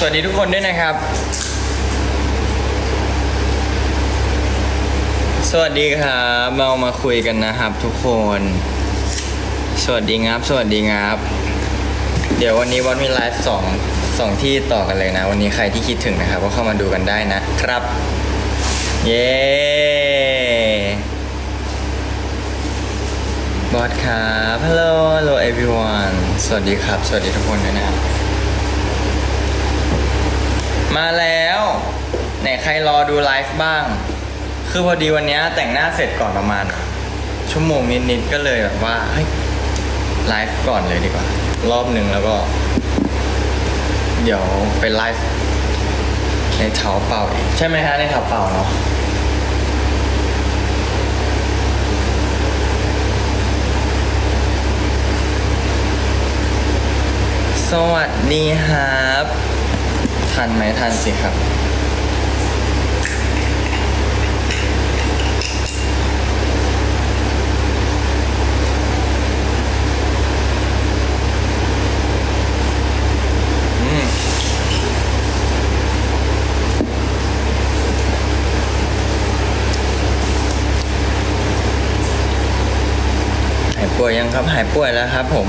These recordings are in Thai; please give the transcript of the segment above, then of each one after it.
สวัสดีทุกคนด้วยนะครับ สวัสดีครับเรามาคุยกันนะครับ ทุกคน สวัสดีครับ สวัสดีครับ เดี๋ยววันนี้วันมีไลฟ์สองสองที่ต่อกันเลยนะ วันนี้ใครที่คิดถึงนะครับ ก็เข้ามาดูกันได้นะครับ เย้บอสครับ hello hello everyone สวัสดีครับ สวัสดีทุกคนด้วยนะครับ มาแล้วไหนใครรอดูไลฟ์บ้าง คือพอดีวันนี้แต่งหน้าเสร็จก่อนประมาณ ชั่วโมงนิดๆก็เลยแบบว่าเฮ้ยไลฟ์ก่อนเลยดีกว่า รอบหนึ่งแล้วก็ เดี๋ยวไปไลฟ์ในเท้าเป่าอีกใช่ไหมฮะในเท้าเป่าเนาะสวัสดีครับ ทันไหมทันสิครับอืมหายป่วยยังครับ หายป่วยแล้วครับผม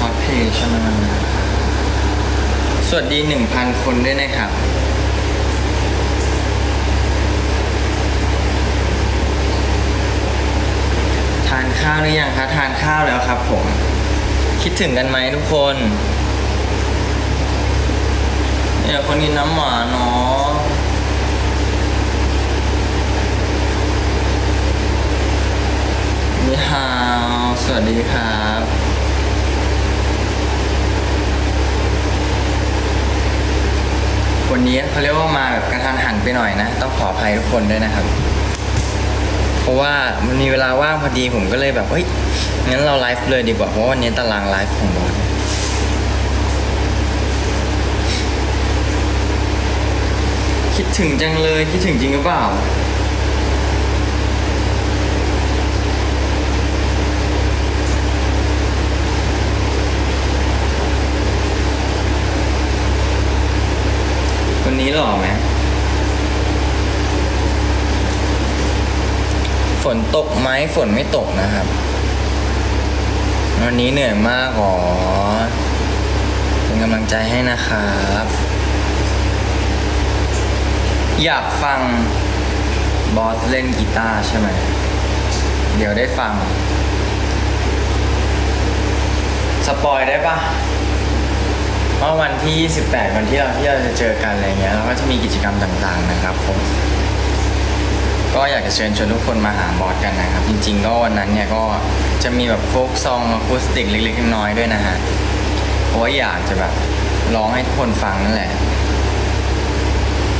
คอสเพลย์ใช่ไหมสวัสดีหนึ่งพันคนด้วยนะครับทานข้าวหรือยังคะทานข้าวแล้วครับผม คิดถึงกันไหมทุกคนเนี่ยคนกินน้ำหวานเนาะนี่ฮาวสวัสดีครับ วันนี้เขาเรียกว่ามาแบบกระทันหันไปหน่อยนะ ต้องขออภัยทุกคนด้วยนะครับ เพราะว่ามันมีเวลาว่างพอดีผมก็เลยแบบเฮ้ยงั้นเราไลฟ์เลยดีกว่าเพราะวันนี้ตารางไลฟ์ของบอสคิดถึงจังเลยคิดถึงจริงหรือเปล่า นี้หล่อไหมฝนตกไหมฝนไม่ตกนะครับ วันนี้เหนื่อยมากหรอเป็นกำลังใจให้นะครับ อยากฟังบอสเล่นกีตาร์ใช่ไหม เดี๋ยวได้ฟัง สปอยได้ปะ ว่าวันที่ 28 วันที่เราที่เราจะเจอกันอะไรเงี้ยเราก็จะมีกิจกรรมต่างๆนะครับผมก็อยากจะเชิญชวนทุกคนมาหาบอสกันนะครับ จริง ๆ ก็วันนั้นเนี่ยก็จะมีแบบโฟกซองอะคูสติกเล็กๆน้อยๆด้วยนะฮะเพราะว่าอยากจะแบบร้องให้ทุกคนฟังนั่นแหละ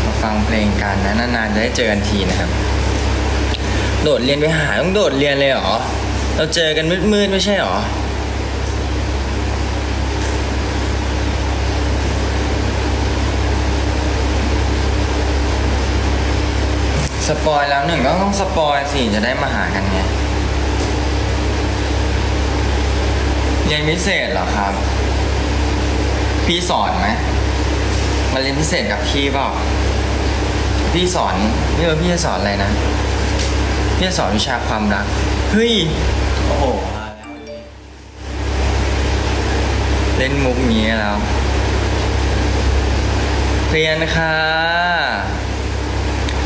มาฟังเพลงกันนะนานๆจะได้เจอกันทีนะครับ โดดเรียนไปหาต้องโดดเรียนเลยเหรอเราเจอกันมืดๆไม่ใช่เหรอ สปอยแล้วหนึ่งก็ต้องสปอยสิจะได้มาหากันไงเรียนพิเศษเหรอครับ พี่สอนไหมมาเรียนพิเศษกับพี่เปล่าพี่สอนพี่ว่าพี่จะสอนอะไรนะพี่จะสอนวิชาความรักเฮ้ยโอ้โหมาแล้ววันนี้เล่นมุกนี้แล้วเรียนค่ะ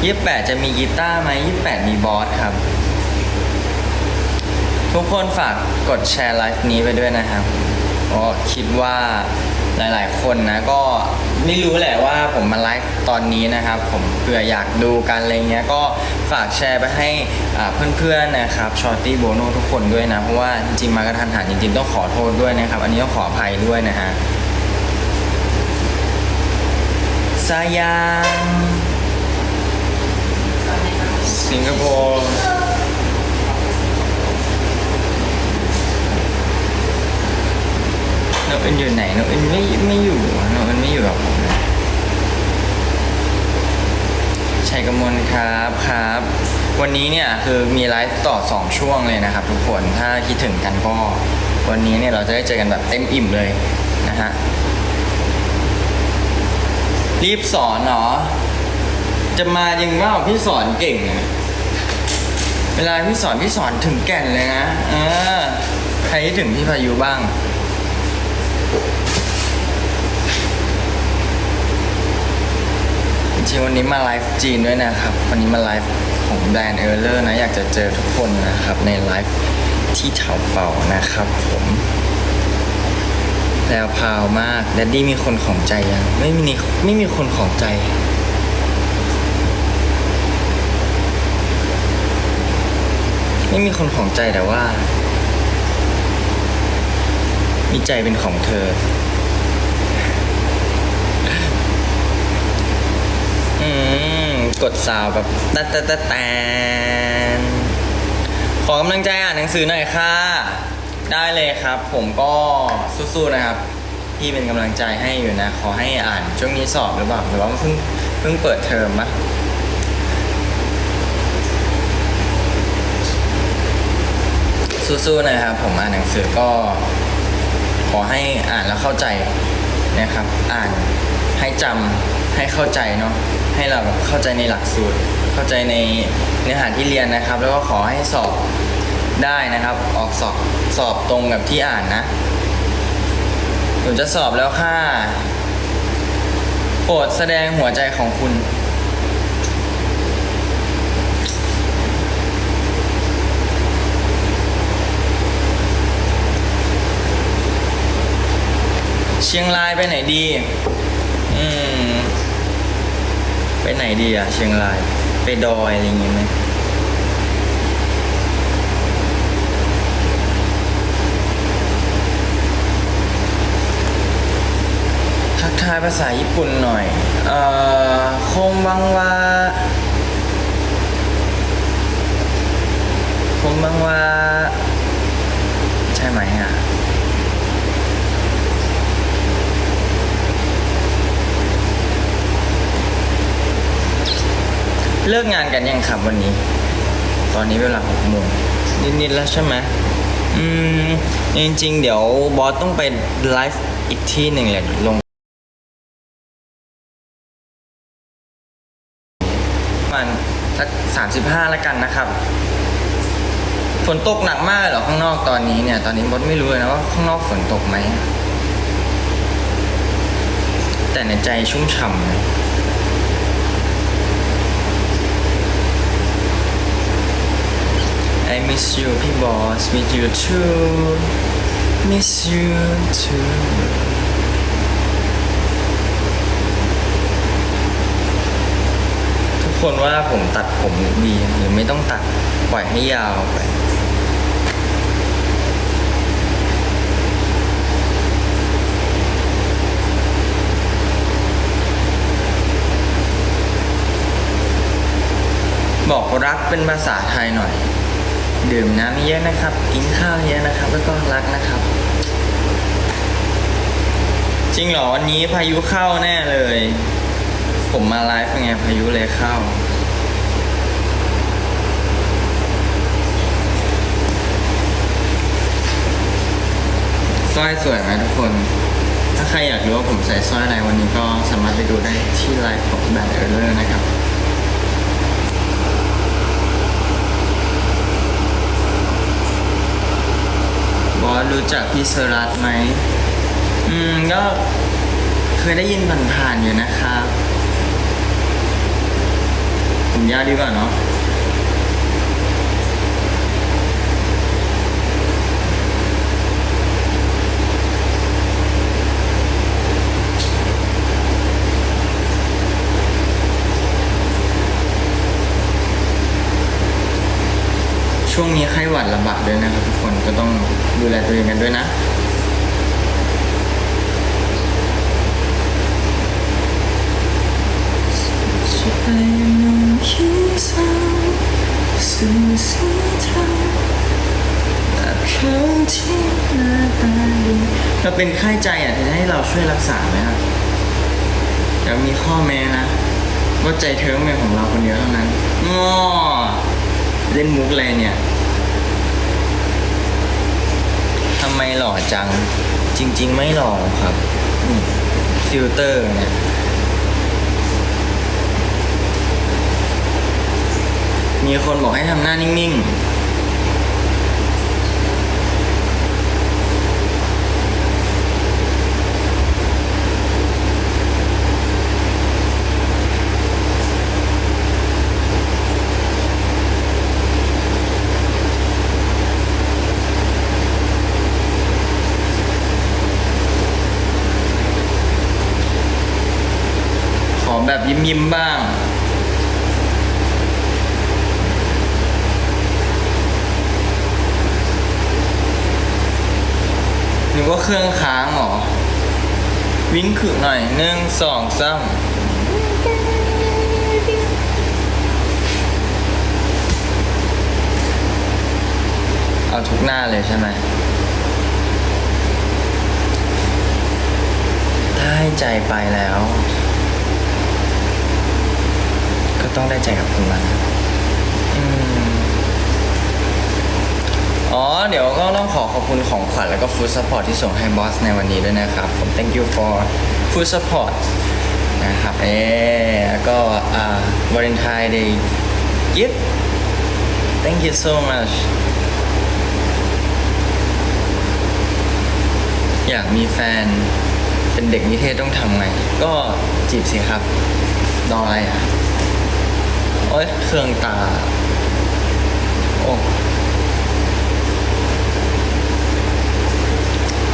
ยี่แปดจะมีกีตาร์ไหมยี่แปดมีบอสครับ ทุกคนฝากกดแชร์ไลฟ์นี้ไปด้วยนะครับก็คิดว่าหลาย ๆ คนนะก็ไม่รู้แหละว่าผมมาไลฟ์ตอนนี้นะครับ ผมเผื่ออยากดูกันอะไรเงี้ยก็ฝากแชร์ไปให้เพื่อน ๆ นะครับชอตตี้โบโนทุกคนด้วยนะ เพราะว่าจริง ๆ มากระทันหันจริง ๆ ต้องขอโทษด้วยนะครับ อันนี้ต้องขออภัยด้วยนะฮะสายัง สิงคโปร์โนอื่นอยู่ไหนโนอื่นไม่ไม่อยู่โนอื่นไม่อยู่กับผมนะชัยกมลครับครับ วันนี้เนี่ยคือมีไลฟ์ต่อ 2 ช่วงเลยนะครับทุกคนถ้าคิดถึงกันก็ วันนี้เนี่ยเราจะได้เจอกันแบบเต็มอิ่มเลยนะฮะรีบสอนเหรอจะมาจริงว่าพี่สอนเก่ง เวลาพี่สอนพี่สอนถึงแก่นเลยนะเออใครถึงพี่พายุบ้าง จริงวันนี้มาไลฟ์จีนด้วยนะครับ วันนี้มาไลฟ์ของแบรนด์เออร์เลอร์นะ อยากจะเจอทุกคนนะครับ ในไลฟ์ที่เถาเป่านะครับผมแล้วพาวมากแดดดี้มีคนของใจยังไม่มีไม่มีคนของใจ ไม่มีคนของใจแต่ว่า มีใจเป็นของเธอ อืม กดซาวแบบตะตะตะแตนขอกำลังใจอ่านหนังสือหน่อยค่ะ ได้เลยครับ ผมก็สู้ๆนะครับ พี่เป็นกำลังใจให้อยู่นะ ขอให้อ่านช่วงนี้สอบหรือเปล่าหรือว่าเพิ่งเพิ่งเปิดเทอมปะ สู้ๆนะครับ ผมอ่านหนังสือก็ ขอให้อ่านแล้วเข้าใจนะครับ อ่านให้จำให้เข้าใจเนาะให้เราแบบเข้าใจในหลักสูตร เข้าใจในเนื้อหาที่เรียนนะครับ แล้วก็ขอให้สอบได้นะครับ ออกสอบสอบตรงกับที่อ่านนะหนูจะสอบแล้วค่ะโปรดแสดงหัวใจของคุณ เชียงรายไปไหนดี อืม ไปไหนดีอะเชียงราย ไปดอยอะไรอย่างงี้ไหมทักทายภาษาญี่ปุ่นหน่อย เอ่อคงบังว่าคงบังว่าใช่ไหมอะ เลิกงานกันยังครับวันนี้ ตอนนี้เวลาหกโมงนิดๆแล้วใช่ไหมอืม จริงๆ เดี๋ยวบอสต้องไปไลฟ์อีกที่หนึ่งแหละลงมันสักสามสิบห้าแล้วกันนะครับ ฝนตกหนักมากเลยเหรอข้างนอกตอนนี้เนี่ย ตอนนี้บอสไม่รู้เลยนะว่าข้างนอกฝนตกไหม แต่ในใจชุ่มฉ่ำนะ I miss you พี่บอส miss you too miss you too ทุกคนว่าผมตัดผมดีหรือไม่ต้องตัดปล่อยให้ยาวไปบอกรักเป็นภาษาไทยหน่อย ดื่มน้ำเยอะนะครับ กินข้าวเยอะนะครับ แล้วก็รักนะครับ จริงเหรอวันนี้พายุเข้าแน่เลย ผมมาไลฟ์ไงพายุเลยเข้าสร้อยสวยไหมทุกคน ถ้าใครอยากรู้ว่าผมใส่สร้อยอะไรวันนี้ก็สามารถไปดูได้ที่ไลฟ์ของแบรนด์เออร์เลอร์นะครับ สรู้จักพี่เซอรัสไหม อืม ก็เคยได้ยินผ่านๆอยู่นะครับ ผมยาวดีกว่าเนาะ ช่วงนี้ไข้หวัดระบาดด้วยนะครับทุกคนก็ต้องดูแลตัวเองกันด้วยนะ เราเป็นไข้ใจอะจะให้เราช่วยรักษาไหมครับแต่มีข้อแม้นะ ว่าใจเธอต้องเป็นของเราคนเดียวเท่านั้นง้อ เล่นมุกอะไรเนี่ยทำไมหล่อจัง จริง ๆ ไม่หล่อครับนี่ฟิลเตอร์เนี่ยมีคนบอกให้ทำหน้านิ่ง ๆ แบบยิ้มๆบ้าง หรือว่าเครื่องค้างหรอ วิ่งขึ้นหน่อยหนึ่งสองสามเอาทุกหน้าเลยใช่ไหมถ้าให้ใจไปแล้ว ก็ ต้องได้ใจกับคนนั้นอ๋อ เดี๋ยวก็ต้องขอขอบคุณของขวัญแล้วก็ food support ที่ส่งให้บอสในวันนี้ด้วยนะครับ ผม thank you for food support นะครับเอ๊แล้วก็อ่า Valentine Day gift thank you so much อยากมีแฟนเป็นเด็กนิเทศต้องทำไง ก็จีบสิครับรออะไรอะ อ้ยเครื่องตา โอ้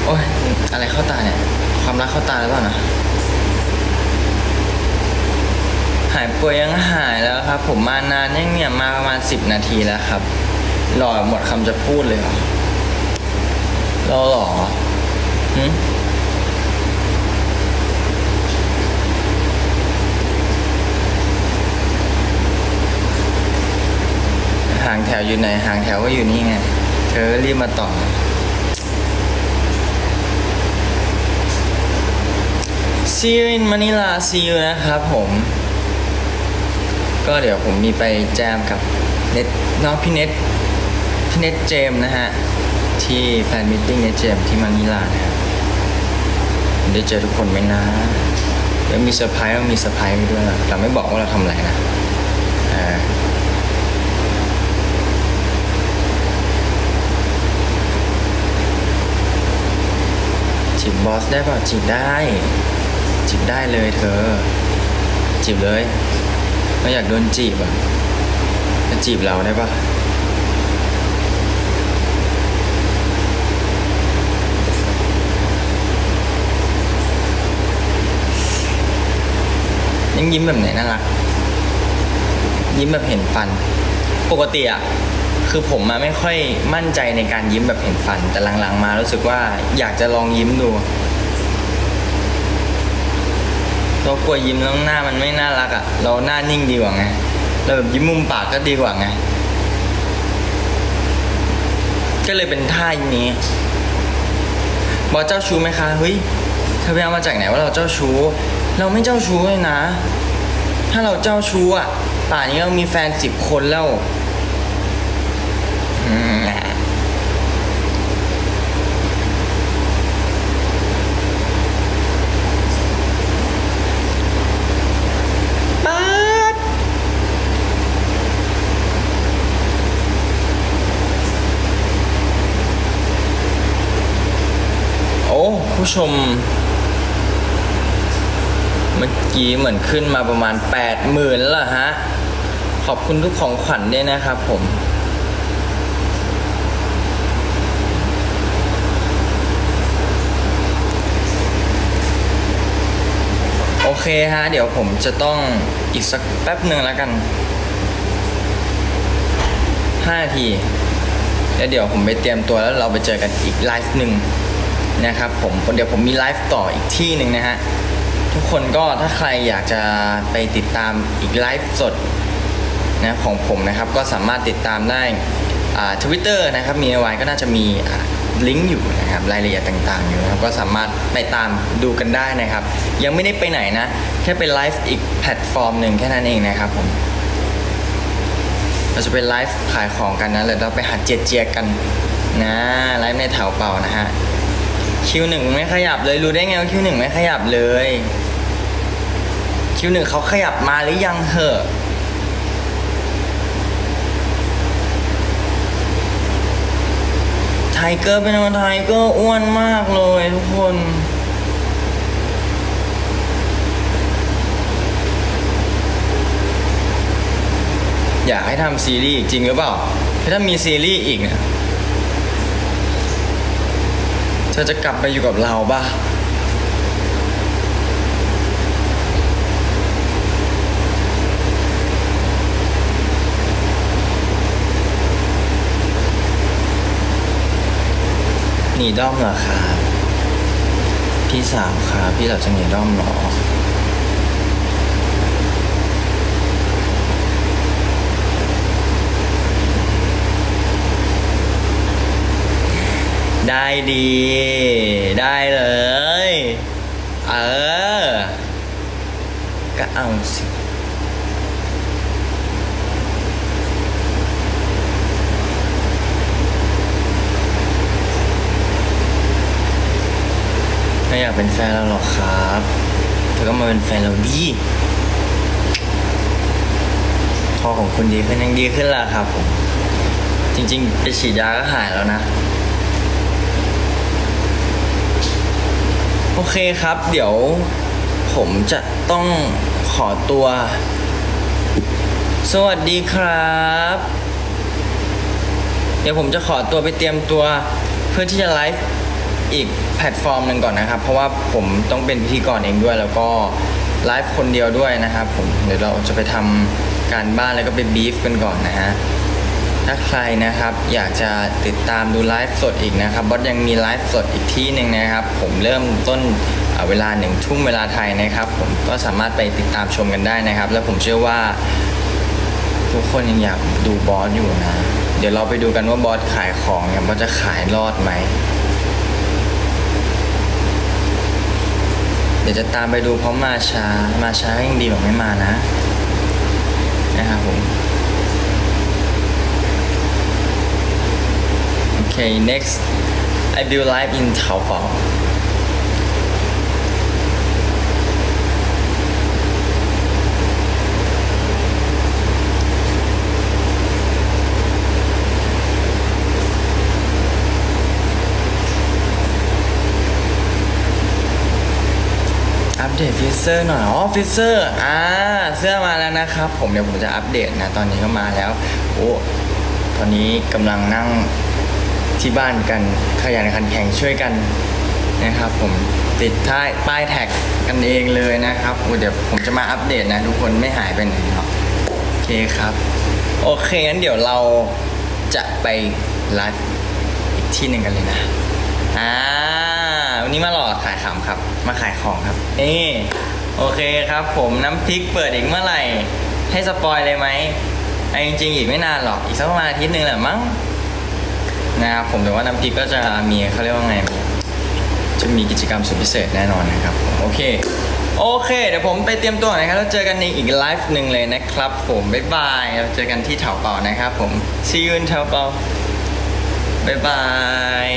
โอ้ยอะไรเข้าตาเนี่ย ความรักเข้าตาหรือเปล่านะหายป่วยยังหายแล้วครับ ผมมานานยังเนี่ยมาประมาณสิบนาทีแล้วครับรอหมดคำจะพูดเลยเหรอเรอเหรอหึห่างแถวอยู่ไหนหางแถวก็อยู่นี่ไง เธอรีบมาต่อ See you in Manila See you นะครับผม ก็เดี๋ยวผมมีไปแจมกับเน็ตน้องพี่เน็ตพี่เน็ตเจมนะฮะ ที่แฟนมิทติ้งเน็ตเจมที่มะนิลานะครับผมได้เจอทุกคนไหมนะเดี๋ยวมีเซอร์ไพรส์มีเซอร์ไพรส์ไปด้วยนะเราไม่บอกว่าเราทำอะไรนะเออ จีบบอสได้ป่ะจีบได้จีบได้เลยเธอ จีบเลยเราอยากโดนจีบอะจะจีบเราได้ปะยังยิ้มแบบไหนน่ารักยิ้มแบบเห็นฟัน ปกติอะ คือผมมาไม่ค่อยมั่นใจในการยิ้มแบบเห็นฟัน แต่หลังๆ มารู้สึกว่าอยากจะลองยิ้มดูเรากลัวยิ้มแล้วหน้ามันไม่น่ารักอะ่ะ เราหน้านิ่งดีกว่าไงเราแบบยิ้มมุมปากก็ดีกว่าไง ก็เลยเป็นท่าอย่างนี้บอเจ้าชู้ไหมคะเฮ้ยเธอไปเอามาจากไหนว่าเราเจ้าชู้ เราไม่เจ้าชู้เลยนะ ถ้าเราเจ้าชู้อะป่านนี้เรามีแฟนสิบคนแล้วอืม ป๊าดโอ้ ผู้ชม เมื่อกี้เหมือนขึ้นมาประมาณแปดหมื่นแล้วเหรอฮะ ขอบคุณทุกของขวัญด้วยนะครับผมโอเคฮะ เดี๋ยวผมจะต้องอีกสักแป๊บหนึ่งแล้วกัน 5 นาที แล้วเดี๋ยวผมไปเตรียมตัวแล้วเราไปเจอกันอีกไลฟ์หนึ่ง นะครับผมเดี๋ยวผมมีไลฟ์ต่ออีกที่หนึ่งนะฮะ ทุกคนก็ถ้าใครอยากจะไปติดตามอีกไลฟ์สดนะของผมนะครับก็สามารถติดตามได้ทวิตเตอร์นะครับมีไว้ก็น่าจะมีลิงก์อยู่นะครับรายละเอียดต่างๆอยู่นะครับก็สามารถไปตามดูกันได้นะครับ ยังไม่ได้ไปไหนนะ แค่เป็นไลฟ์อีกแพลตฟอร์มหนึ่งแค่นั้นเองนะครับผมเราจะไปไลฟ์ขายของกันนะแล้วเราไปหาเจียเจียกันนะไลฟ์ในแถวเป่านะฮะ คิวหนึ่งไม่ขยับเลยรู้ได้ไงว่าคิวหนึ่งไม่ขยับเลย คิวหนึ่งเขาขยับมาหรือยังเหอะไทเกอร์เป็นวันไทเกอร์อ้วนมากเลยทุกคนอยากให้ทำซีรีส์จริงหรือเปล่า ถ้ามีซีรีส์อีกเนี่ย เธอจะกลับไปอยู่กับเราป่ะหนีด้อมเหรอครับพี่สาวครับพี่เราจะหนีด้อมเหรอ ได้ดี ได้เลย เออ ก็เอาสิไม่อยากเป็นแฟนเราหรอกครับเธอก็มาเป็นแฟนเราดีพอของคุณดีขึ้นยังดีขึ้นละครับผม จริง ๆ ไปฉีดยาก็หายแล้วนะ โอเคครับ เดี๋ยวผมจะต้องขอตัว สวัสดีครับ เดี๋ยวผมจะขอตัวไปเตรียมตัวเพื่อที่จะไลฟ์อีกแพลตฟอร์มหนึ่งก่อนนะครับ เพราะว่าผมต้องเป็นพิธีกรเองด้วย แล้วก็ไลฟ์คนเดียวด้วยนะครับผมเดี๋ยวเราจะไปทำการบ้านแล้วก็ไปบีฟกันก่อนนะฮะ ถ้าใครนะครับอยากจะติดตามดูไลฟ์สดอีกนะครับบอสยังมีไลฟ์สดอีกที่หนึ่งนะครับ ผมเริ่มต้นเอ่อเวลาหนึ่งทุ่มเวลาไทยนะครับ ผมก็สามารถไปติดตามชมกันได้นะครับ แล้วผมเชื่อว่า ทุกคนยังอยากดูบอสอยู่นะ เดี๋ยวเราไปดูกันว่าบอสขายของเนี่ยบอสจะขายรอดไหมเดี๋ยวจะตามไปดูเพราะมาช้ามาช้าก็ยังดีกว่าไม่มานะนะครับผม Okay, next I will live in Taobao. อัปเดตฟิเซอร์หน่อย อ๋อฟิเซอร์ อ่า เสื้อมาแล้วนะครับ ผมเดี๋ยวผมจะอัปเดตนะ ตอนนี้ก็มาแล้ว โอ้ ตอนนี้กำลังนั่ง ที่บ้านกันขยันขันแข่งช่วยกันนะครับผมติดท้ายป้ายแท็กกันเองเลยนะครับโอ้เดี๋ยวผมจะมาอัปเดตนะ ทุกคนไม่หายไปไหนหรอกโอเคครับโอเคงั้นเดี๋ยวเราจะไปไลฟ์อีกที่หนึ่งกันเลยนะอ่าวันนี้มาหลอกขายขำครับ มาขายของครับนี่โอเคครับ ผมน้ำพริกเปิดอีกเมื่อไหร่ ให้สปอยเลยไหมไอ้จริงๆอีกไม่นานหรอกอีกสักประมาณอาทิตย์หนึ่งแหละมั้ง นะครับผมแต่ว่าน้ำพริกก็จะมีเขาเรียกว่าไง จะมีกิจกรรมสุดพิเศษแน่นอนนะครับ โอเค โอเคเดี๋ยวผมไปเตรียมตัวนะครับแล้วเจอกันในอีกไลฟ์หนึ่งเลยนะครับผมบ๊ายบายเราเจอกันที่แถวเป่านะครับผมซียืนแถวเป่าบ๊ายบาย